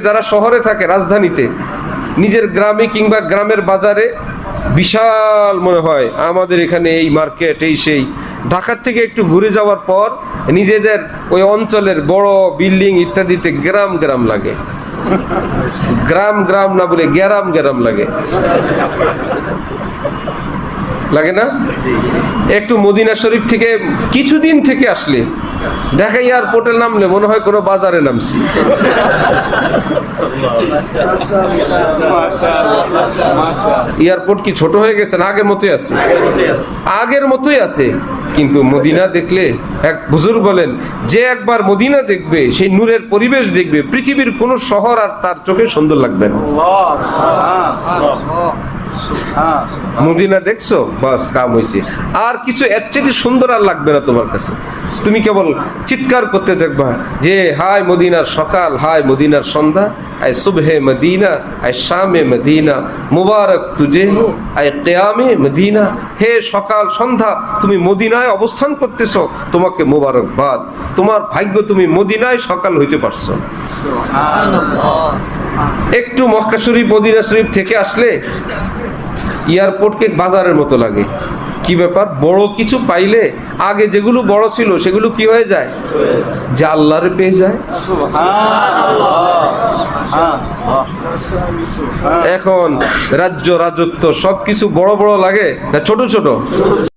যারা শহরে থাকে রাজধানীতে, নিজের গ্রামে কিংবা গ্রামের বাজারে বিশাল মনে হয়, আমাদের এখানে এই মার্কেট, এই সেই। ঢাকার থেকে একটু ঘুরে যাওয়ার পর নিজেদের ওই অঞ্চলের বড় বিল্ডিং ইত্যাদিতে গ্রাম গ্রাম লাগে। গ্রাম গ্রাম না বলে গ্যারাম গ্যারাম লাগে। লাগে না? একটু মদিনা শরীফ থেকে কিছুদিন থেকে আসলে ঢাকা এয়ারপোর্টে নামলে মনে হয় কোনো বাজারে নামছি। এয়ারপোর্ট কি ছোট হয়ে গেছে না আগের মতোই আছে? আগের মতোই আছে, কিন্তু মদিনা দেখলে এক বুজুর্গ বলেন, যে একবার মদিনা দেখবে, সেই নূরের পরিবেশ দেখবে, পৃথিবীর কোনো শহর আর তার চোখে সুন্দর লাগবে না। মদিনা দেখছ? বাস কাম হয়েছে আর কিছু এর চেয়ে সুন্দর আর লাগবে না তোমার কাছে। তুমি কেবল চিৎকার করতে দেখবা যে হায় মদিনার সকাল হায় মদিনার সন্ধ্যা আয় সুবহে মদিনা আয় শামে মদিনা মুবারক তুজে আয় কেয়ামে মদিনা। হে সকাল সন্ধ্যা তুমি মদিনায় অবস্থান করতেছো তোমাকে মোবারকবাদ। তোমার ভাগ্য তুমি মদিনায় সকাল হইতে পারছ। একটু মক্কা শরীফ মদিনা শরীফ থেকে আসলে এয়ারপোর্টকে বাজারের মতো লাগে। কি ব্যাপার? বড় কিছু পাইলে আগে যেগুলো বড় ছিল সেগুলো কি হয়ে যায়? যে আল্লাহর পেয়ে যায়। এখন রাজ্য রাজত্ব সবকিছু বড় বড় লাগে না ছোট ছোট?